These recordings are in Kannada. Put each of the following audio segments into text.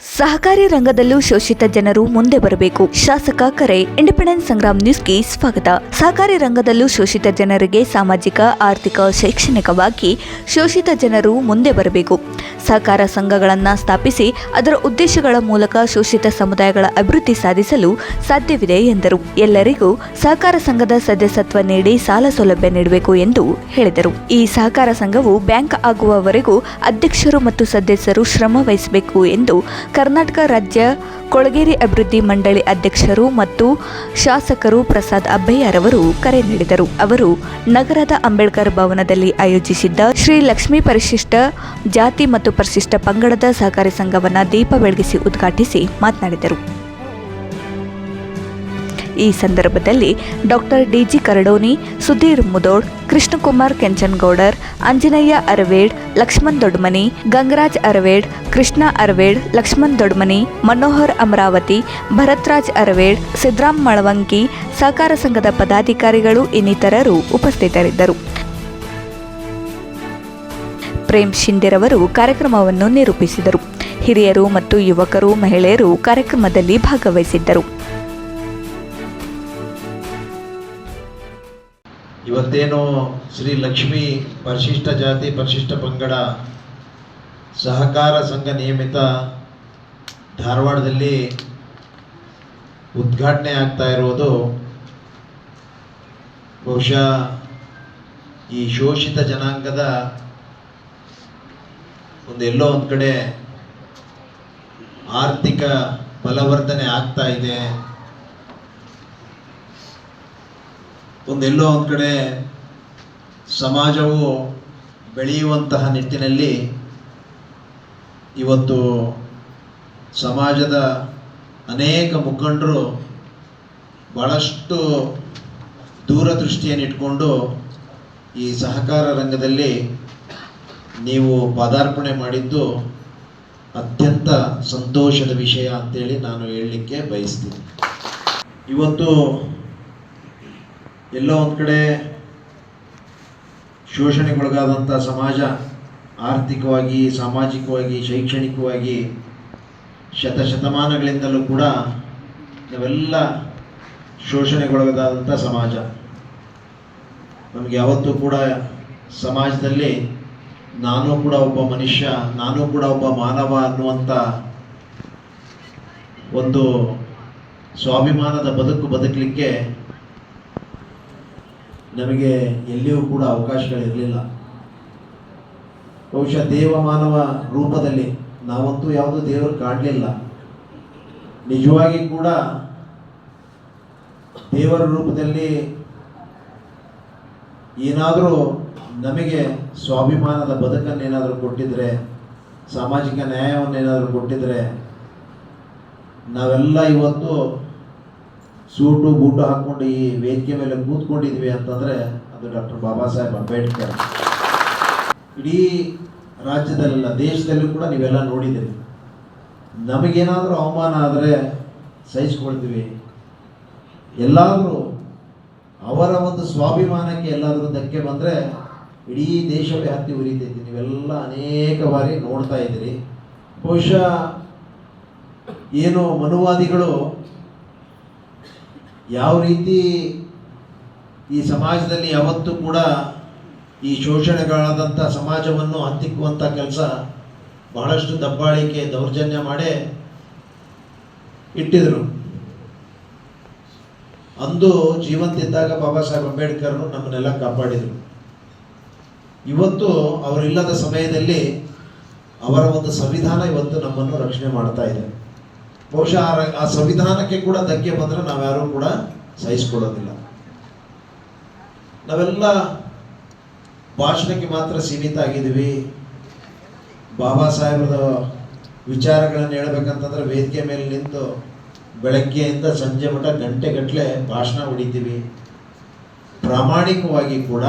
ಸಹಕಾರಿ ರಂಗದಲ್ಲೂ ಶೋಷಿತ ಜನರು ಮುಂದೆ ಬರಬೇಕು. ಶಾಸಕ ಕರೆ ಇಂಡಿಪೆಂಡೆನ್ಸ್ ಸಂಗ್ರಾಮ್ ನ್ಯೂಸ್ಗೆ ಸ್ವಾಗತ. ಸಹಕಾರಿ ರಂಗದಲ್ಲೂ ಶೋಷಿತ ಜನರಿಗೆ ಸಾಮಾಜಿಕ, ಆರ್ಥಿಕ, ಶೈಕ್ಷಣಿಕವಾಗಿ ಶೋಷಿತ ಜನರು ಮುಂದೆ ಬರಬೇಕು. ಸಹಕಾರ ಸಂಘಗಳನ್ನು ಸ್ಥಾಪಿಸಿ ಅದರ ಉದ್ದೇಶಗಳ ಮೂಲಕ ಶೋಷಿತ ಸಮುದಾಯಗಳ ಅಭಿವೃದ್ಧಿ ಸಾಧಿಸಲು ಸಾಧ್ಯವಿದೆ ಎಂದರು. ಎಲ್ಲರಿಗೂ ಸಹಕಾರ ಸಂಘದ ಸದಸ್ಯತ್ವ ನೀಡಿ ಸಾಲ ಸೌಲಭ್ಯ ನೀಡಬೇಕು ಎಂದು ಹೇಳಿದರು. ಈ ಸಹಕಾರ ಸಂಘವು ಬ್ಯಾಂಕ್ ಆಗುವವರೆಗೂ ಅಧ್ಯಕ್ಷರು ಮತ್ತು ಸದಸ್ಯರು ಶ್ರಮ ವಹಿಸಬೇಕು ಎಂದು ಕರ್ನಾಟಕ ರಾಜ್ಯ ಕೊಳಗೇರಿ ಅಭಿವೃದ್ಧಿ ಮಂಡಳಿ ಅಧ್ಯಕ್ಷರು ಮತ್ತು ಶಾಸಕರು ಪ್ರಸಾದ್ ಅಬ್ಬಯ್ಯರವರು ಕರೆ ನೀಡಿದರು. ಅವರು ನಗರದ ಅಂಬೇಡ್ಕರ್ ಭವನದಲ್ಲಿ ಆಯೋಜಿಸಿದ್ದ ಶ್ರೀ ಲಕ್ಷ್ಮೀ ಪರಿಶಿಷ್ಟ ಜಾತಿ ಮತ್ತು ಪರಿಶಿಷ್ಟ ಪಂಗಡದ ಸಹಕಾರಿ ಸಂಘವನ್ನು ದೀಪ ಬೆಳಗಿಸಿ ಉದ್ಘಾಟಿಸಿ ಮಾತನಾಡಿದರು. ಈ ಸಂದರ್ಭದಲ್ಲಿ ಡಾಕ್ಟರ್ ಡಿಜಿ ಕರಡೋನಿ, ಸುಧೀರ್ ಮುದೋಡ್ ಕೃಷ್ಣಕುಮಾರ್ ಕೆಂಚನಗೌಡರ್, ಅಂಜನಯ್ಯ ಅರವೇಡ್, ಲಕ್ಷ್ಮಣ್ ದೊಡ್ಮನಿ, ಗಂಗರಾಜ್ ಅರವೇಡ್, ಕೃಷ್ಣ ಅರವೇಡ್, ಲಕ್ಷ್ಮಣ್ ದೊಡ್ಮನಿ, ಮನೋಹರ್ ಅಮರಾವತಿ, ಭರತ್ರಾಜ್ ಅರವೇಡ್ ಸಿದ್ದರಾಮ್ ಮಳವಂಕಿ, ಸಹಕಾರ ಸಂಘದ ಪದಾಧಿಕಾರಿಗಳು ಇನ್ನಿತರರು ಉಪಸ್ಥಿತರಿದ್ದರು. ಪ್ರೇಮ್ ಶಿಂದೆರವರು ಕಾರ್ಯಕ್ರಮವನ್ನು ನಿರೂಪಿಸಿದರು. ಹಿರಿಯರು ಮತ್ತು ಯುವಕರು, ಮಹಿಳೆಯರು ಕಾರ್ಯಕ್ರಮದಲ್ಲಿ ಭಾಗವಹಿಸಿದ್ದರು. ಇವತ್ತೇನು ಶ್ರೀ ಲಕ್ಷ್ಮಿ ಪರಿಶಿಷ್ಟ ಜಾತಿ, ಪರಿಶಿಷ್ಟ ಪಂಗಡ ಸಹಕಾರ ಸಂಘ ನಿಯಮಿತ ಧಾರವಾಡದಲ್ಲಿ ಉದ್ಘಾಟನೆ ಆಗ್ತಾ ಇರುವುದು. ಬಹುಶಃ ಈ ಶೋಷಿತ ಜನಾಂಗದ ಒಂದು ಎಲ್ಲೋ ಒಂದು ಕಡೆ ಆರ್ಥಿಕ ಬಲವರ್ಧನೆ ಆಗ್ತಾ ಇದೆ. ಒಂದೆಲ್ಲೋ ಒಂದು ಕಡೆ ಸಮಾಜವು ಬೆಳೆಯುವಂತಹ ನಿಟ್ಟಿನಲ್ಲಿ ಇವತ್ತು ಸಮಾಜದ ಅನೇಕ ಮುಖಂಡರು ಭಾಳಷ್ಟು ದೂರದೃಷ್ಟಿಯನ್ನಿಟ್ಕೊಂಡು ಈ ಸಹಕಾರ ರಂಗದಲ್ಲಿ ನೀವು ಪದಾರ್ಪಣೆ ಮಾಡಿದ್ದು ಅತ್ಯಂತ ಸಂತೋಷದ ವಿಷಯ ಅಂತೇಳಿ ನಾನು ಹೇಳಲಿಕ್ಕೆ ಬಯಸ್ತೀನಿ. ಇವತ್ತು ಎಲ್ಲೋ ಒಂದು ಕಡೆ ಶೋಷಣೆಗೊಳಗಾದಂಥ ಸಮಾಜ, ಆರ್ಥಿಕವಾಗಿ, ಸಾಮಾಜಿಕವಾಗಿ, ಶೈಕ್ಷಣಿಕವಾಗಿ ಶತಶತಮಾನಗಳಿಂದಲೂ ಕೂಡ ನಾವೆಲ್ಲ ಶೋಷಣೆಗೊಳಗಾದಂಥ ಸಮಾಜ. ನಮಗೆ ಯಾವತ್ತೂ ಕೂಡ ಸಮಾಜದಲ್ಲಿ ನಾನು ಕೂಡ ಒಬ್ಬ ಮನುಷ್ಯ, ನಾನು ಕೂಡ ಒಬ್ಬ ಮಾನವ ಅನ್ನುವಂಥ ಒಂದು ಸ್ವಾಭಿಮಾನದ ಬದುಕು ಬದುಕಲಿಕ್ಕೆ ನಮಗೆ ಎಲ್ಲಿಯೂ ಕೂಡ ಅವಕಾಶಗಳಿರಲಿಲ್ಲ. ಬಹುಶಃ ದೇವ ಮಾನವ ರೂಪದಲ್ಲಿ ನಾವಂತೂ ಯಾವುದೂ ದೇವರು ಕಾಣಲಿಲ್ಲ. ನಿಜವಾಗಿ ಕೂಡ ದೇವರ ರೂಪದಲ್ಲಿ ಏನಾದರೂ ನಮಗೆ ಸ್ವಾಭಿಮಾನದ ಬದುಕನ್ನೇನಾದರೂ ಕೊಟ್ಟಿದ್ದರೆ ಸಾಮಾಜಿಕ ನ್ಯಾಯವನ್ನೇನಾದರೂ ಕೊಟ್ಟಿದ್ದರೆ ನಾವೆಲ್ಲ ಇವತ್ತು ಸೂಟು ಬೂಟು ಹಾಕ್ಕೊಂಡು ಈ ವೇದಿಕೆ ಮೇಲೆ ಕೂತ್ಕೊಂಡಿದ್ವಿ ಅಂತಂದರೆ ಅದು ಡಾಕ್ಟರ್ ಬಾಬಾ ಸಾಹೇಬ್ ಅಂಬೇಡ್ಕರ್. ಇಡೀ ರಾಜ್ಯದಲ್ಲೆಲ್ಲ, ದೇಶದಲ್ಲೂ ಕೂಡ ನೀವೆಲ್ಲ ನೋಡಿದ್ದೀರಿ. ನಮಗೇನಾದರೂ ಅವಮಾನ ಆದರೆ ಸಹಿಸ್ಕೊಳ್ತೀವಿ. ಎಲ್ಲಾದರೂ ಅವರ ಒಂದು ಸ್ವಾಭಿಮಾನಕ್ಕೆ ಎಲ್ಲಾದರೂ ಧಕ್ಕೆ ಬಂದರೆ ಇಡೀ ದೇಶವ್ಯಾಪ್ತಿ ಉರಿತೈತಿ. ನೀವೆಲ್ಲ ಅನೇಕ ಬಾರಿ ನೋಡ್ತಾ ಇದ್ದೀರಿ. ಬಹುಶಃ ಏನು ಮನುವಾದಿಗಳು ಯಾವ ರೀತಿ ಈ ಸಮಾಜದಲ್ಲಿ ಯಾವತ್ತೂ ಕೂಡ ಈ ಶೋಷಣೆಗಳಾದಂಥ ಸಮಾಜವನ್ನು ಹತ್ತಿಕ್ಕುವಂಥ ಕೆಲಸ ಬಹಳಷ್ಟು ದಬ್ಬಾಳಿಕೆ ದೌರ್ಜನ್ಯ ಮಾಡೇ ಇಟ್ಟಿದ್ರು. ಅಂದು ಜೀವಂತಿದ್ದಾಗ ಬಾಬಾ ಸಾಹೇಬ್ ಅಂಬೇಡ್ಕರ್ ನಮ್ಮನ್ನೆಲ್ಲ ಕಾಪಾಡಿದರು. ಇವತ್ತು ಅವರಿಲ್ಲದ ಸಮಯದಲ್ಲಿ ಅವರ ಒಂದು ಸಂವಿಧಾನ ಇವತ್ತು ನಮ್ಮನ್ನು ರಕ್ಷಣೆ ಮಾಡ್ತಾ ಇದೆ. ಬಹುಶಃ ಆ ಸಂವಿಧಾನಕ್ಕೆ ಕೂಡ ಧಕ್ಕೆ ಬಂದರೆ ನಾವ್ಯಾರೂ ಕೂಡ ಸಹಿಸ್ಕೊಳ್ಳೋದಿಲ್ಲ. ನಾವೆಲ್ಲ ಭಾಷಣಕ್ಕೆ ಮಾತ್ರ ಸೀಮಿತ ಆಗಿದ್ದೀವಿ. ಬಾಬಾ ಸಾಹೇಬ್ರದ ವಿಚಾರಗಳನ್ನು ಹೇಳ್ಬೇಕಂತಂದ್ರೆ ವೇದಿಕೆ ಮೇಲೆ ನಿಂತು ಬೆಳಗ್ಗೆಯಿಂದ ಸಂಜೆ ಮಟ್ಟ ಗಂಟೆಗಟ್ಟಲೆ ಭಾಷಣ ಹೊಡಿತೀವಿ. ಪ್ರಾಮಾಣಿಕವಾಗಿ ಕೂಡ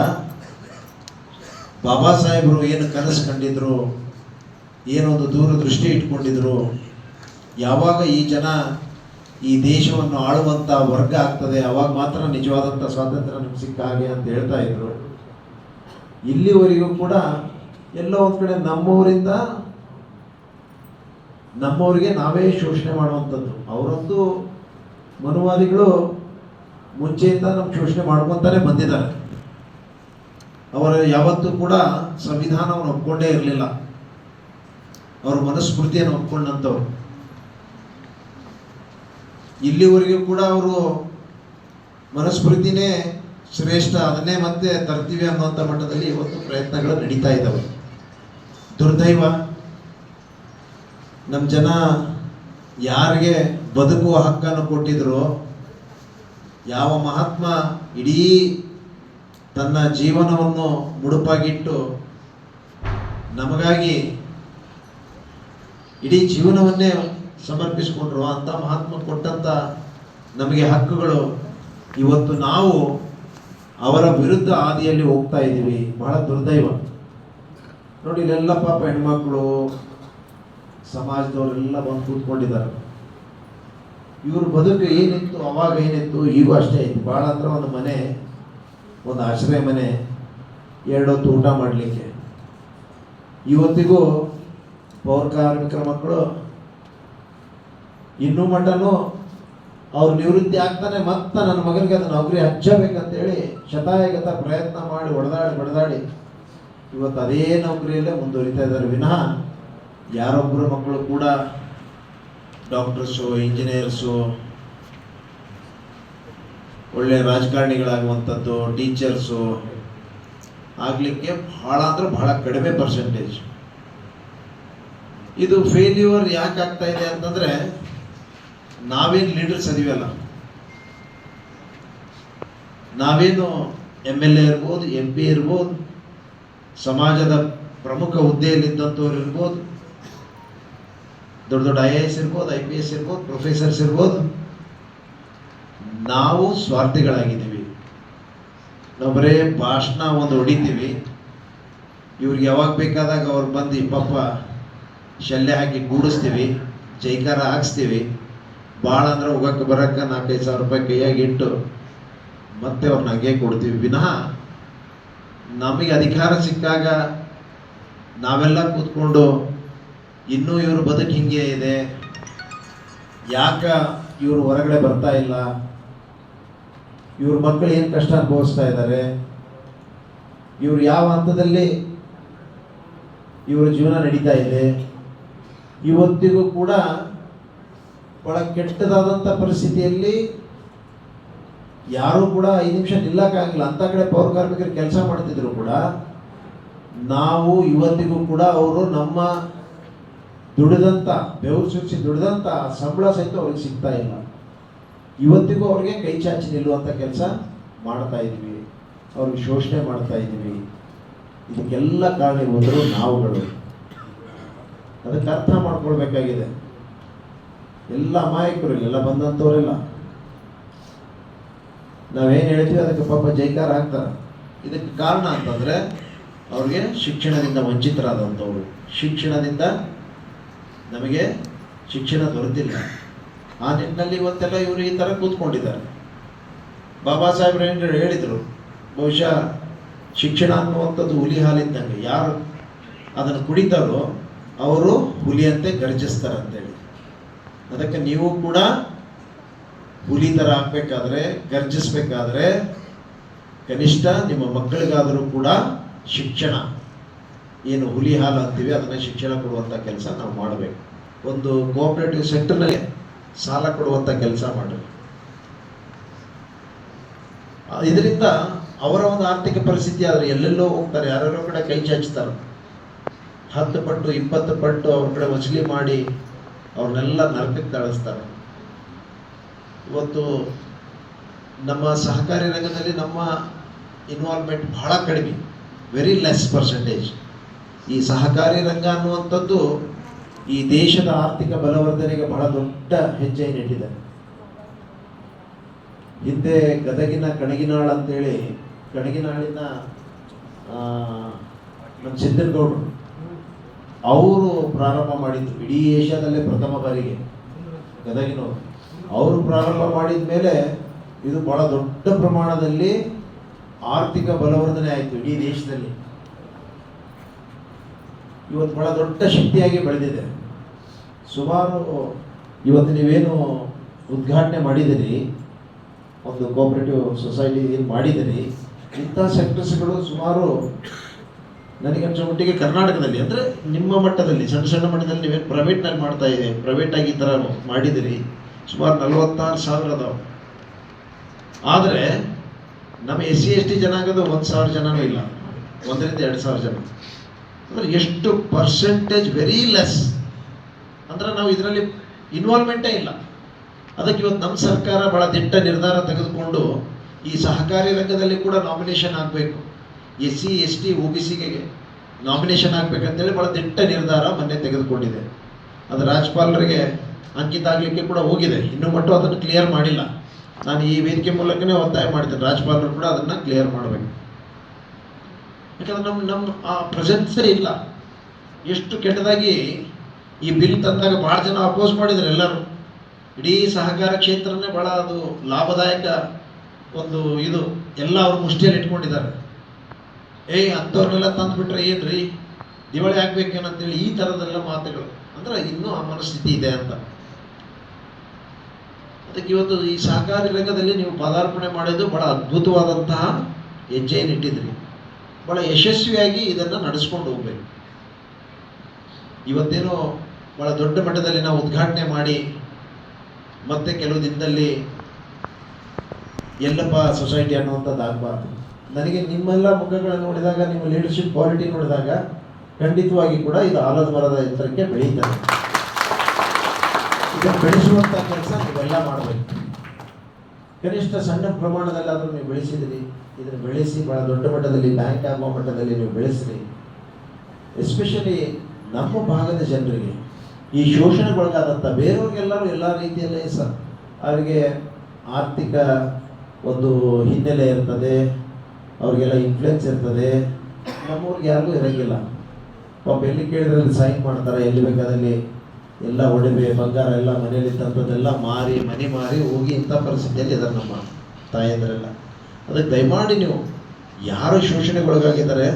ಬಾಬಾ ಸಾಹೇಬರು ಏನು ಕನಸು ಕಂಡಿದ್ರು? ಏನೊಂದು ದೂರದೃಷ್ಟಿ ಇಟ್ಕೊಂಡಿದ್ರು? ಯಾವಾಗ ಈ ಜನ ಈ ದೇಶವನ್ನು ಆಳುವಂಥ ವರ್ಗ ಆಗ್ತದೆ, ಅವಾಗ ಮಾತ್ರ ನಿಜವಾದಂಥ ಸ್ವಾತಂತ್ರ್ಯ ನಮ್ಗೆ ಸಿಕ್ಕ ಹಾಗೆ ಅಂತ ಹೇಳ್ತಾ ಇದ್ರು. ಇಲ್ಲಿವರೆಗೂ ಕೂಡ ಎಲ್ಲೋ ಒಂದು ಕಡೆ ನಮ್ಮವರಿಂದ ನಮ್ಮವರಿಗೆ ನಾವೇ ಶೋಷಣೆ ಮಾಡುವಂಥದ್ದು. ಅವರೊಂದು ಮನುವಾದಿಗಳು ಮುಂಚೆಯಿಂದ ನಮ್ಮ ಶೋಷಣೆ ಮಾಡ್ಕೊತಾನೆ ಬಂದಿದ್ದಾರೆ. ಅವರು ಯಾವತ್ತೂ ಕೂಡ ಸಂವಿಧಾನವನ್ನು ಒಪ್ಕೊಂಡೇ ಇರಲಿಲ್ಲ. ಅವ್ರ ಮನುಸ್ಮೃತಿಯನ್ನು ಒಪ್ಕೊಂಡಂಥವ್ರು ಇಲ್ಲಿವರೆಗೂ ಕೂಡ ಅವರು ಮನುಸ್ಮೃತಿನೇ ಶ್ರೇಷ್ಠ, ಅದನ್ನೇ ಮತ್ತೆ ತರ್ತೀವಿ ಅನ್ನುವಂಥ ಮಟ್ಟದಲ್ಲಿ ಇವತ್ತು ಪ್ರಯತ್ನಗಳು ನಡೀತಾ ಇದ್ದಾವೆ ದುರ್ದೈವ. ನಮ್ಮ ಜನ ಯಾರಿಗೆ ಬದುಕುವ ಹಕ್ಕನ್ನು ಕೊಟ್ಟಿದ್ರು, ಯಾವ ಮಹಾತ್ಮ ಇಡೀ ತನ್ನ ಜೀವನವನ್ನು ಮುಡುಪಾಗಿಟ್ಟು ನಮಗಾಗಿ ಇಡೀ ಜೀವನವನ್ನೇ ಸಮರ್ಪಿಸಿಕೊಂಡ್ರು ಅಂತ ಮಹಾತ್ಮ ಕೊಟ್ಟಂತ ನಮಗೆ ಹಕ್ಕುಗಳು. ಇವತ್ತು ನಾವು ಅವರ ವಿರುದ್ಧ ಹಾದಿಯಲ್ಲಿ ಹೋಗ್ತಾ ಇದ್ದೀವಿ. ಬಹಳ ದುರ್ದೈವ. ನೋಡಿ, ಇಲ್ಲೆಲ್ಲ ಪಾಪ ಹೆಣ್ಮಕ್ಳು, ಸಮಾಜದವರೆಲ್ಲ ಬಂದು ಕೂತ್ಕೊಂಡಿದ್ದಾರೆ. ಇವ್ರ ಬದುಕು ಏನಿತ್ತು, ಅವಾಗ ಏನಿತ್ತು, ಈಗೂ ಅಷ್ಟೇ ಇತ್ತು ಭಾಳ ಅಂದ್ರೆ ಒಂದು ಮನೆ ಒಂದು ಆಶ್ರಯ ಮನೆ, ಎರಡೊತ್ತು ಊಟ ಮಾಡಲಿಕ್ಕೆ. ಇವತ್ತಿಗೂ ಪೌರ ಕಾರ್ಮಿಕರ ಮಕ್ಕಳು ಇನ್ನೂ ಮಟ್ಟನೂ ಅವ್ರು ನಿವೃತ್ತಿ ಆಗ್ತಾನೆ ಮತ್ತೆ ನನ್ನ ಮಗನಿಗೆ ಅದು ನೌಕರಿ ಹಚ್ಚಬೇಕಂತೇಳಿ ಶತಾಯಗತ ಪ್ರಯತ್ನ ಮಾಡಿ ಹೊಡೆದಾಡಿ ಹೊಡೆದಾಡಿ ಇವತ್ತು ಅದೇ ನೌಕರಿಯಲ್ಲೇ ಮುಂದುವರಿತಾ ಇದ್ದಾರೆ. ವಿನಃ ಯಾರೊಬ್ಬರು ಮಕ್ಕಳು ಕೂಡ ಡಾಕ್ಟರ್ಸು, ಇಂಜಿನಿಯರ್ಸು ಒಳ್ಳೆ ರಾಜಕಾರಣಿಗಳಾಗುವಂಥದ್ದು ಟೀಚರ್ಸು ಆಗಲಿಕ್ಕೆ ಭಾಳ ಅಂದ್ರೆ ಬಹಳ ಕಡಿಮೆ ಪರ್ಸೆಂಟೇಜ್ ಇದು ಫೇಲ್ಯೂರ್ ಯಾಕೆ ಆಗ್ತಾ ಇದೆ ಅಂತಂದ್ರೆ, ನಾವೇನು ಲೀಡರ್ಸ್ ಅದೀವಲ್ಲ. ನಾವೇನು ಎಂ ಎಲ್ ಎ ಇರ್ಬೋದು ಎಂ ಪಿ ಇರ್ಬೋದು, ಸಮಾಜದ ಪ್ರಮುಖ ಹುದ್ದೆಯಲ್ಲಿದ್ದಂಥವ್ರು ಇರ್ಬೋದು, ದೊಡ್ಡ ದೊಡ್ಡ ಐ ಎ ಎಸ್ ಇರ್ಬೋದು ಐ ಪಿ ಎಸ್ ಇರ್ಬೋದು ಪ್ರೊಫೆಸರ್ಸ್ ಇರ್ಬೋದು ನಾವು ಸ್ವಾರ್ಥಿಗಳಾಗಿದ್ದೀವಿ. ನಾವು ಬರೇ ಭಾಷಣ ಒಂದು ಹೊಡಿತೀವಿ. ಇವ್ರಿಗೆ ಯಾವಾಗ ಬೇಕಾದಾಗ ಅವ್ರು ಬಂದು ಪಾಪ ಶಲ್ಯ ಹಾಕಿ ಕೂಡಿಸ್ತೀವಿ ಜೈಕಾರ ಹಾಕ್ಸ್ತೀವಿ. ಭಾಳ ಅಂದ್ರೆ ಹೋಗಕ್ಕೆ ಬರಕ್ಕೆ ನಾಲ್ಕೈದು ಸಾವಿರ ರೂಪಾಯಿ ಕೈಯಾಗಿ ಇಟ್ಟು ಮತ್ತೆ ಅವ್ರನ್ನ ಹಂಗೆ ಕೊಡ್ತೀವಿ. ವಿನಃ ನಮಗೆ ಅಧಿಕಾರ ಸಿಕ್ಕಾಗ ನಾವೆಲ್ಲ ಕೂತ್ಕೊಂಡು ಇನ್ನೂ ಇವ್ರ ಬದುಕು ಹಿಂಗೆ ಇದೆ. ಯಾಕ ಇವರು ಹೊರಗಡೆ ಬರ್ತಾ ಇಲ್ಲ? ಇವ್ರ ಮಕ್ಕಳು ಏನು ಕಷ್ಟ ಅನುಭವಿಸ್ತಾ ಇದ್ದಾರೆ? ಇವರು ಯಾವ ಹಂತದಲ್ಲಿ ಇವರ ಜೀವನ ನಡೀತಾ ಇದೆ? ಇವತ್ತಿಗೂ ಕೂಡ ಬಹಳ ಕೆಟ್ಟದಾದಂಥ ಪರಿಸ್ಥಿತಿಯಲ್ಲಿ ಯಾರೂ ಕೂಡ ಐದು ನಿಮಿಷ ನಿಲ್ಲಕ್ಕಾಗಿಲ್ಲ. ಅಂಥ ಕಡೆ ಪೌರ ಕಾರ್ಮಿಕರು ಕೆಲಸ ಮಾಡ್ತಿದ್ರು ಕೂಡ. ನಾವು ಇವತ್ತಿಗೂ ಕೂಡ ಅವರು ನಮ್ಮ ದುಡಿದಂಥ ಬೆವರು ಸುರಿಸಿ ದುಡಿದಂಥ ಸಂಬಳ ಸಹಿತ ಅವ್ರಿಗೆ ಸಿಗ್ತಾ ಇಲ್ಲ. ಇವತ್ತಿಗೂ ಅವ್ರಿಗೆ ಕೈ ಚಾಚಿ ನಿಲ್ಲುವಂಥ ಕೆಲಸ ಮಾಡ್ತಾ ಇದ್ವಿ. ಅವ್ರಿಗೆ ಶೋಷಣೆ ಮಾಡ್ತಾ ಇದ್ವಿ. ಇದಕ್ಕೆಲ್ಲ ಕಾರಣೀಭೂತರು ನಾವುಗಳು. ಅದಕ್ಕೆ ಅರ್ಥ ಮಾಡ್ಕೊಳ್ಬೇಕಾಗಿದೆ. ಎಲ್ಲ ಅಮಾಯಕರು ಇಲ್ಲೆಲ್ಲ ಬಂದಂಥವರೆಲ್ಲ ನಾವೇನು ಹೇಳ್ತೀವಿ? ಅದಕ್ಕೆ ಪಾಪ ಜೈಕಾರ ಹಾಕ್ತಾರೆ ಇದಕ್ಕೆ ಕಾರಣ ಅಂತಂದರೆ, ಅವ್ರಿಗೆ ಶಿಕ್ಷಣದಿಂದ ವಂಚಿತರಾದಂಥವ್ರು. ಶಿಕ್ಷಣದಿಂದ ನಮಗೆ ಶಿಕ್ಷಣ ದೊರೆತಿಲ್ಲ. ಆ ನಿಟ್ಟಿನಲ್ಲಿ ಇವತ್ತೆಲ್ಲ ಇವರು ಈ ಥರ ಕೂತ್ಕೊಂಡಿದ್ದಾರೆ. ಬಾಬಾ ಸಾಹೇಬ್ರು ಏನು ಹೇಳಿದರು, ಬಹುಶಃ ಶಿಕ್ಷಣ ಅನ್ನುವಂಥದ್ದು ಹುಲಿ ಹಾಲಿದ್ದಂಗೆ. ಯಾರು ಅದನ್ನು ಕುಡಿತಾರೋ ಅವರು ಹುಲಿಯಂತೆ ಗರ್ಜಿಸ್ತಾರೆ ಅಂತೇಳಿ ಅದಕ್ಕೆ ನೀವು ಕೂಡ ಹುಲಿ ಥರ ಹಾಕ್ಬೇಕಾದ್ರೆ ಗರ್ಜಿಸ್ಬೇಕಾದ್ರೆ ಕನಿಷ್ಠ ನಿಮ್ಮ ಮಕ್ಕಳಿಗಾದರೂ ಕೂಡ ಶಿಕ್ಷಣ, ಏನು ಹುಲಿ ಹಾಲು ಅಂತೀವಿ, ಅದನ್ನು ಶಿಕ್ಷಣ ಕೊಡುವಂಥ ಕೆಲಸ ನಾವು ಮಾಡಬೇಕು. ಒಂದು ಕೋಆಪರೇಟಿವ್ ಸೆಕ್ಟರ್ನಲ್ಲಿ ಸಾಲ ಕೊಡುವಂಥ ಕೆಲಸ ಮಾಡಿ ಇದರಿಂದ ಅವರ ಒಂದು ಆರ್ಥಿಕ ಪರಿಸ್ಥಿತಿ ಆದರೆ ಎಲ್ಲೆಲ್ಲೋ ಹೋಗ್ತಾರೆ, ಯಾರ್ಯಾರೋ ಕಡೆ ಕೈ ಚಾಚ್ತಾರೆ. ಹತ್ತು ಪಟ್ಟು, ಇಪ್ಪತ್ತು ಪಟ್ಟು ಅವ್ರ ಕಡೆ ವಸೂಲಿ ಮಾಡಿ ಅವ್ರನ್ನೆಲ್ಲ ನರಕಕ್ಕೆ ತಳಿಸ್ತಾರೆ ಇವತ್ತು ನಮ್ಮ ಸಹಕಾರಿ ರಂಗದಲ್ಲಿ ನಮ್ಮ ಇನ್ವಾಲ್ವ್ಮೆಂಟ್ ಬಹಳ ಕಡಿಮೆ ವೆರಿ ಲೆಸ್ ಪರ್ಸೆಂಟೇಜ್ ಈ ಸಹಕಾರಿ ರಂಗ ಅನ್ನುವಂಥದ್ದು ಈ ದೇಶದ ಆರ್ಥಿಕ ಬಲವರ್ಧನೆಗೆ ಬಹಳ ದೊಡ್ಡ ಹೆಜ್ಜೆ ನೀಡಿದೆ. ಹಿಂದೆ ಗದಗಿನ ಕಣಗಿನಾಳ್ ಅಂತೇಳಿ, ಕಣಗಿನಾಳಿನ ನಮ್ಮ ಸಿದ್ದನಗೌಡರು ಅವರು ಪ್ರಾರಂಭ ಮಾಡಿದ್ರು. ಇಡೀ ಏಷ್ಯಾದಲ್ಲೇ ಪ್ರಥಮ ಬಾರಿಗೆ ಗದಗಿನವರು. ಅವರು ಪ್ರಾರಂಭ ಮಾಡಿದ ಮೇಲೆ ಇದು ಬಹಳ ದೊಡ್ಡ ಪ್ರಮಾಣದಲ್ಲಿ ಆರ್ಥಿಕ ಬಲವರ್ಧನೆ ಆಯಿತು ಇಡೀ ದೇಶದಲ್ಲಿ. ಇವತ್ತು ಬಹಳ ದೊಡ್ಡ ಶಕ್ತಿಯಾಗಿ ಬೆಳೆದಿದೆ. ಸುಮಾರು ಇವತ್ತು ನೀವೇನು ಉದ್ಘಾಟನೆ ಮಾಡಿದಿರಿ, ಒಂದು ಕೋಆಪರೇಟಿವ್ ಸೊಸೈಟಿ ಏನು ಮಾಡಿದಿರಿ, ಇಂಥ ಸೆಕ್ಟರ್ಸ್ಗಳು ಸುಮಾರು ನನಗನ್ಸೋ ಮಟ್ಟಿಗೆ ಕರ್ನಾಟಕದಲ್ಲಿ, ಅಂದರೆ ನಿಮ್ಮ ಮಟ್ಟದಲ್ಲಿ, ಸಣ್ಣ ಸಣ್ಣ ಮಟ್ಟದಲ್ಲಿ ನೀವೇನು ಪ್ರೈವೇಟ್ನಲ್ಲಿ ಮಾಡ್ತಾ ಇದೆ ಪ್ರೈವೇಟಾಗಿ ಈ ಥರ ಮಾಡಿದಿರಿ, ಸುಮಾರು ನಲವತ್ತಾರು ಸಾವಿರ ಅದಾವೆ. ಆದರೆ ನಮ್ಮ ಎಸ್ ಸಿ ಎಸ್ ಟಿ ಜನಾಂಗದ ಒಂದು ಸಾವಿರ ಜನನೂ ಇಲ್ಲ, ಒಂದರಿಂದ ಎರಡು ಸಾವಿರ ಜನ. ಅಂದರೆ ಎಷ್ಟು ಪರ್ಸೆಂಟೇಜ್ ವೆರಿ ಲೆಸ್ ಅಂದ್ರೆ ನಾವು ಇದರಲ್ಲಿ ಇನ್ವಾಲ್ವ್ಮೆಂಟೇ ಇಲ್ಲ. ಅದಕ್ಕೆ ಇವತ್ತು ನಮ್ಮ ಸರ್ಕಾರ ಬಹಳ ದಿಟ್ಟ ನಿರ್ಧಾರ ತೆಗೆದುಕೊಂಡು ಈ ಸಹಕಾರಿ ರಂಗದಲ್ಲಿ ಕೂಡ ನಾಮಿನೇಷನ್ ಆಗಬೇಕು. S C, S T, O B ಸಿಗೆ ನಾಮಿನೇಷನ್ ಆಗಬೇಕಂತೇಳಿ ಬಹಳ ದಿಟ್ಟ ನಿರ್ಧಾರ ಮೊನ್ನೆ ತೆಗೆದುಕೊಂಡಿದೆ. ಅದು ರಾಜ್ಯಪಾಲರಿಗೆ ಅಂಕಿತ ಆಗಲಿಕ್ಕೆ ಕೂಡ ಹೋಗಿದೆ. ಇನ್ನೂ ಮಟ್ಟು ಅದನ್ನು ಕ್ಲಿಯರ್ ಮಾಡಿಲ್ಲ. ನಾನು ಈ ವೇದಿಕೆ ಮೂಲಕನೇ ಒತ್ತಾಯ ಮಾಡ್ತೇನೆ. ರಾಜ್ಯಪಾಲರು ಕೂಡ ಅದನ್ನು ಕ್ಲಿಯರ್ ಮಾಡಬೇಕು. ಯಾಕಂದ್ರೆ ನಮ್ಮ ನಮ್ಮ ಆ ಪ್ರೆಸೆನ್ಸೇ ಇಲ್ಲ. ಎಷ್ಟು ಕೆಟ್ಟದಾಗಿ ಈ ಬಿಲ್ ತಂದಾಗ ಭಾಳ ಜನ ಅಪೋಸ್ ಮಾಡಿದ್ರು ಎಲ್ಲರೂ. ಇಡೀ ಸಹಕಾರ ಕ್ಷೇತ್ರನೇ ಭಾಳ ಅದು ಲಾಭದಾಯಕ ಒಂದು ಇದು. ಎಲ್ಲ ಅವ್ರ ಮುಷ್ಟಿಯಲ್ಲಿ ಇಟ್ಕೊಂಡಿದ್ದಾರೆ. ಏಯ್ ಅಂಥವ್ರನ್ನೆಲ್ಲ ತಂದುಬಿಟ್ರೆ ಏನ್ರಿ? ದಿವಾಳಿ ಆಗ್ಬೇಕೇನಂತೇಳಿ ಈ ಥರದೆಲ್ಲ ಮಾತುಗಳು. ಅಂದ್ರೆ ಇನ್ನೂ ಆ ಮನಸ್ಥಿತಿ ಇದೆ ಅಂತ. ಅದಕ್ಕೆ ಇವತ್ತು ಈ ಸಹಕಾರಿ ರಂಗದಲ್ಲಿ ನೀವು ಪದಾರ್ಪಣೆ ಮಾಡಿದ್ದು ಬಹಳ ಅದ್ಭುತವಾದಂತಹ ಹೆಜ್ಜೆಯನ್ನು ಇಟ್ಟಿದ್ರಿ ಬಹಳ ಯಶಸ್ವಿಯಾಗಿ ಇದನ್ನು ನಡೆಸ್ಕೊಂಡು ಹೋಗ್ಬೇಕು. ಇವತ್ತೇನೋ ಬಹಳ ದೊಡ್ಡ ಮಟ್ಟದಲ್ಲಿ ನಾವು ಉದ್ಘಾಟನೆ ಮಾಡಿ, ಮತ್ತೆ ಕೆಲವು ದಿನದಲ್ಲಿ ಎಲ್ಲಪ್ಪ ಸೊಸೈಟಿ ಅನ್ನುವಂಥದ್ದು ಆಗಬಾರ್ದು. ನನಗೆ ನಿಮ್ಮೆಲ್ಲ ಮುಖಗಳನ್ನು ನೋಡಿದಾಗ, ನಿಮ್ಮ ಲೀಡರ್ಶಿಪ್ ಕ್ವಾಲಿಟಿ ನೋಡಿದಾಗ ಖಂಡಿತವಾಗಿ ಕೂಡ ಇದು ಆಲದ ಮರದ ಎತ್ತರಕ್ಕೆ ಬೆಳೀತಾರೆ ಇದನ್ನು ಬೆಳೆಸುವಂಥ ಕೆಲಸ ನೀವೆಲ್ಲ ಮಾಡಬೇಕು. ಕನಿಷ್ಠ ಸಣ್ಣ ಪ್ರಮಾಣದಲ್ಲಾದರೂ ನೀವು ಬೆಳೆಸಿದಿರಿ. ಇದನ್ನು ಬೆಳೆಸಿ ಬಹಳ ದೊಡ್ಡ ಮಟ್ಟದಲ್ಲಿ ಬ್ಯಾಂಕ್ ಆಗುವ ಮಟ್ಟದಲ್ಲಿ ನೀವು ಬೆಳೆಸಿರಿ. ಎಸ್ಪೆಷಲಿ ನಮ್ಮ ಭಾಗದ ಜನರಿಗೆ ಈ ಶೋಷಣೆಗೊಳಗಾದಂಥ ಬೇರೆಯವ್ರಿಗೆಲ್ಲರೂ ಎಲ್ಲ ರೀತಿಯಲ್ಲೇ ಸಹ ಅವರಿಗೆ ಆರ್ಥಿಕ ಒಂದು ಹಿನ್ನೆಲೆ ಇರ್ತದೆ, ಅವ್ರಿಗೆಲ್ಲ ಇನ್ಫ್ಲುಯೆನ್ಸ್ ಇರ್ತದೆ. ನಮ್ಮೂರಿಗೆ ಯಾರಿಗೂ ಇರೋಂಗಿಲ್ಲ. ಪಾಪ ಎಲ್ಲಿ ಕೇಳಿದ್ರೆ ಸೈನ್ ಮಾಡ್ತಾರೆ, ಎಲ್ಲಿ ಬೇಕಾದಲ್ಲಿ ಎಲ್ಲ ಒಡವೆ, ಬಂಗಾರ, ಎಲ್ಲ ಮನೇಲಿ ಇದ್ದಂಥದ್ದೆಲ್ಲ ಮಾರಿ, ಮನೆ ಮಾರಿ ಹೋಗಿ ಇಂಥ ಪರಿಸ್ಥಿತಿಯಲ್ಲಿ ಇದ್ದಾರೆ ನಮ್ಮ ತಾಯಂದರೆಲ್ಲ. ಅದಕ್ಕೆ ದಯಮಾಡಿ ನೀವು ಯಾರು ಶೋಷಣೆಗೊಳಗಾಗಿದ್ದಾರೆ,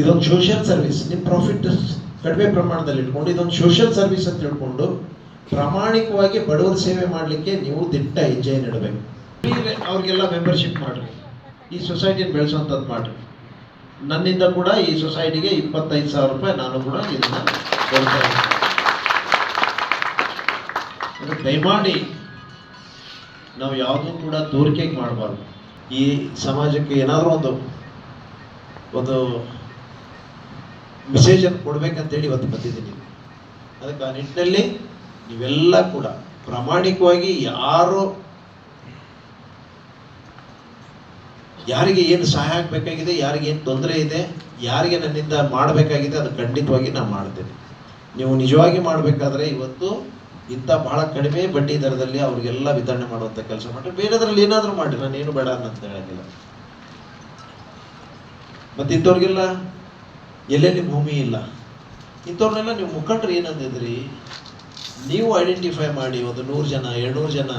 ಇದೊಂದು ಸೋಷಿಯಲ್ ಸರ್ವಿಸ್ ನಿಮ್ಮ ಪ್ರಾಫಿಟ್ ಕಡಿಮೆ ಪ್ರಮಾಣದಲ್ಲಿ ಇಟ್ಕೊಂಡು, ಇದೊಂದು ಸೋಷಿಯಲ್ ಸರ್ವಿಸ್ ಅಂತ ತಿಳ್ಕೊಂಡು ಪ್ರಾಮಾಣಿಕವಾಗಿ ಬಡವರ ಸೇವೆ ಮಾಡಲಿಕ್ಕೆ ನೀವು ದಿಟ್ಟ ಹೆಜ್ಜೆ ನೆಡಬೇಕು. ಅವ್ರಿಗೆಲ್ಲ ಮೆಂಬರ್ಶಿಪ್ ಮಾಡಿರಿ. ಈ ಸೊಸೈಟಿನ ಬೆಳೆಸುವಂಥದ್ದು ಮಾಡಿರಿ. ನನ್ನಿಂದ ಕೂಡ ಈ ಸೊಸೈಟಿಗೆ ಇಪ್ಪತ್ತೈದು ಸಾವಿರ ರೂಪಾಯಿ ನಾನು ಕೂಡ ಇದನ್ನು ಕೊಡ್ತಾ ಇದ್ದೀನಿ. ದಯಮಾಡಿ ನಾವು ಯಾವುದೂ ಕೂಡ ತೋರಿಕೆಗೆ ಮಾಡಬಾರ್ದು. ಈ ಸಮಾಜಕ್ಕೆ ಏನಾದರೂ ಒಂದು ಒಂದು ಮೆಸೇಜನ್ನು ಕೊಡ್ಬೇಕಂತೇಳಿ ಇವತ್ತು ಬಂದಿದ್ದೀನಿ. ಅದಕ್ಕೆ ಆ ನಿಟ್ಟಿನಲ್ಲಿ ನೀವೆಲ್ಲ ಕೂಡ ಪ್ರಾಮಾಣಿಕವಾಗಿ ಯಾರು ಯಾರಿಗೆ ಏನು ಸಹಾಯ ಆಗಬೇಕಾಗಿದೆ, ಯಾರಿಗೆ ಏನು ತೊಂದರೆ ಇದೆ, ಯಾರಿಗೆ ನನ್ನಿಂದ ಮಾಡಬೇಕಾಗಿದೆ ಅದು ಖಂಡಿತವಾಗಿ ನಾನು ಮಾಡ್ತೇನೆ. ನೀವು ನಿಜವಾಗಿ ಮಾಡಬೇಕಾದ್ರೆ ಇವತ್ತು ಇಂಥ ಬಹಳ ಕಡಿಮೆ ಬಡ್ಡಿ ದರದಲ್ಲಿ ಅವರಿಗೆಲ್ಲ ವಿತರಣೆ ಮಾಡುವಂಥ ಕೆಲಸ ಮಾಡಿ ಬೇರೆದ್ರಲ್ಲಿ ಏನಾದರೂ ಮಾಡಿ ನಾನು ಏನು ಬೇಡ ಅಂತ ಹೇಳೋದಿಲ್ಲ ಮತ್ತು ಇಂಥವ್ರಿಗೆಲ್ಲ ಎಲ್ಲೆಲ್ಲಿ ಭೂಮಿ ಇಲ್ಲ? ಇಂಥವ್ರನ್ನೆಲ್ಲ ನೀವು ಮುಖಂಡ್ರೆ ಏನಂದಿದ್ರಿ? ನೀವು ಐಡೆಂಟಿಫೈ ಮಾಡಿ ಒಂದು ನೂರು ಜನ, ಎರಡುನೂರು ಜನ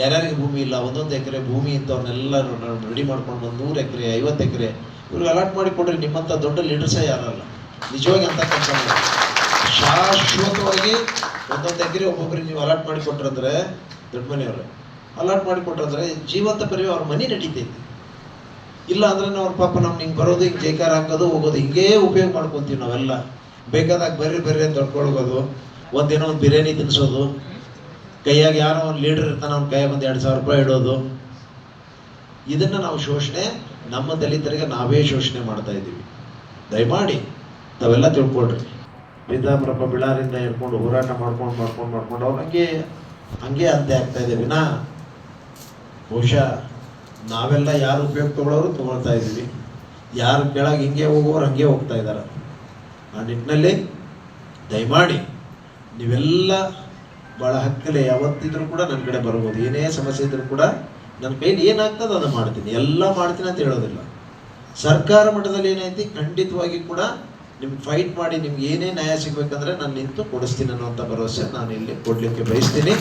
ಯಾರ್ಯಾರಿಗೆ ಭೂಮಿ ಇಲ್ಲ, ಒಂದೊಂದು ಎಕರೆ ಭೂಮಿ ಇಂಥವ್ರನ್ನೆಲ್ಲ ರೆಡಿ ಮಾಡ್ಕೊಂಡು ಬಂದು ನೂರು ಎಕರೆ, ಐವತ್ತು ಎಕರೆ ಇವ್ರಿಗೆ ಅಲಾಟ್ ಮಾಡಿ ಕೊಡ್ರಿ ನಿಮ್ಮಂಥ ದೊಡ್ಡ ಲೀಡರ್ಸೇ ಯಾರಲ್ಲ? ನಿಜವಾಗಿ ಅಂತ ಕೆಲಸ ಶಾಶ್ವತವಾಗಿ ಒಂದೊಂದು ಎಕರೆ ಒಬ್ಬೊಬ್ಬರಿಗೆ ನೀವು ಅಲಾಟ್ ಮಾಡಿ ಕೊಟ್ರಂದ್ರೆ, ದೊಡ್ಡ ಮನೆಯವ್ರೆ ಅಲಾಟ್ ಮಾಡಿ ಕೊಟ್ರಂದ್ರೆ ಜೀವಂತ ಪರಿವೆ ಅವ್ರ ಮನೆ ನಡೀತೈತಿ. ಇಲ್ಲ ಅಂದ್ರೆ ನಾವು ಪಾಪ ನಮ್ಗೆ ಹಿಂಗೆ ಬರೋದು ಹಿಂಗೆ ಜೈಕಾರ ಹಾಕೋದು, ಹೋಗೋದು, ಹಿಂಗೇ ಉಪಯೋಗ ಮಾಡ್ಕೊತೀವಿ ನಾವೆಲ್ಲ. ಬೇಕಾದಾಗ ಬರ್ರಿ ಬರ್ರಿ ಅಂತ ಹೊಡ್ಕೊಳೋದು ಒಂದಿನ ಒಂದು ಬಿರಿಯಾನಿ ತಿನ್ನಿಸೋದು ಕೈಯಾಗ ಯಾರೋ ಒಂದು ಲೀಡರ್ ಇರ್ತಾನೆ, ಅವ್ನ ಕೈಯಾಗ ಒಂದು ಎರಡು ಸಾವಿರ ರೂಪಾಯಿ ಇಡೋದು. ಇದನ್ನು ನಾವು ಶೋಷಣೆ, ನಮ್ಮ ದಲಿತರಿಗೆ ನಾವೇ ಶೋಷಣೆ ಮಾಡ್ತಾ ಇದ್ದೀವಿ. ದಯಮಾಡಿ ತಾವೆಲ್ಲ ತಿಳ್ಕೊಳ್ರಿ. ಪಿತಾಮರಪ್ಪ ಬಿಳಾರಿಂದ ಹಿಡ್ಕೊಂಡು ಹೋರಾಟ ಮಾಡ್ಕೊಂಡು ಮಾಡ್ಕೊಂಡು ಮಾಡ್ಕೊಂಡು ಅವ್ರು ಹಂಗೆ ಹಂಗೆ ಅಂತೆ ಆಗ್ತಾ ಇದೆ. ವಿನಾ, ಬಹುಶಃ ನಾವೆಲ್ಲ ಯಾರು ಉಪಯೋಗ ತಗೊಳ್ಳೋರು ತಗೊಳ್ತಾ ಇದ್ದೀವಿ. ಯಾರು ಕೆಳಗೆ ಹಿಂಗೆ ಹೋಗೋರು ಹಂಗೆ ಹೋಗ್ತಾ ಇದ್ದಾರೆ. ಆ ನಿಟ್ಟಿನಲ್ಲಿ ದಯಮಾಡಿ ನೀವೆಲ್ಲ ಭಾಳ ಹಕ್ಕಲೆ ಯಾವತ್ತಿದ್ರೂ ಕೂಡ ನನ್ನ ಕಡೆ ಬರ್ಬೋದು. ಏನೇ ಸಮಸ್ಯೆ ಇದ್ರೂ ಕೂಡ ನನ್ನ ಕೈಲಿ ಏನಾಗ್ತದೆ ಅದನ್ನು ಮಾಡ್ತೀನಿ. ಎಲ್ಲ ಮಾಡ್ತೀನಿ ಅಂತ ಹೇಳೋದಿಲ್ಲ. ಸರ್ಕಾರ ಮಟ್ಟದಲ್ಲಿ ಏನೈತಿ, ಖಂಡಿತವಾಗಿ ಕೂಡ ನಿಮ್ಗೆ ಫೈಟ್ ಮಾಡಿ ನಿಮ್ಗೆ ಏನೇ ನ್ಯಾಯ ಸಿಗಬೇಕಂದ್ರೆ ನಾನು ನಿಂತು ಕೊಡಿಸ್ತೀನಿ ಅನ್ನೋಂಥ ಭರವಸೆ ನಾನು ಇಲ್ಲಿ ಕೊಡಲಿಕ್ಕೆ ಬಯಸ್ತೀನಿ.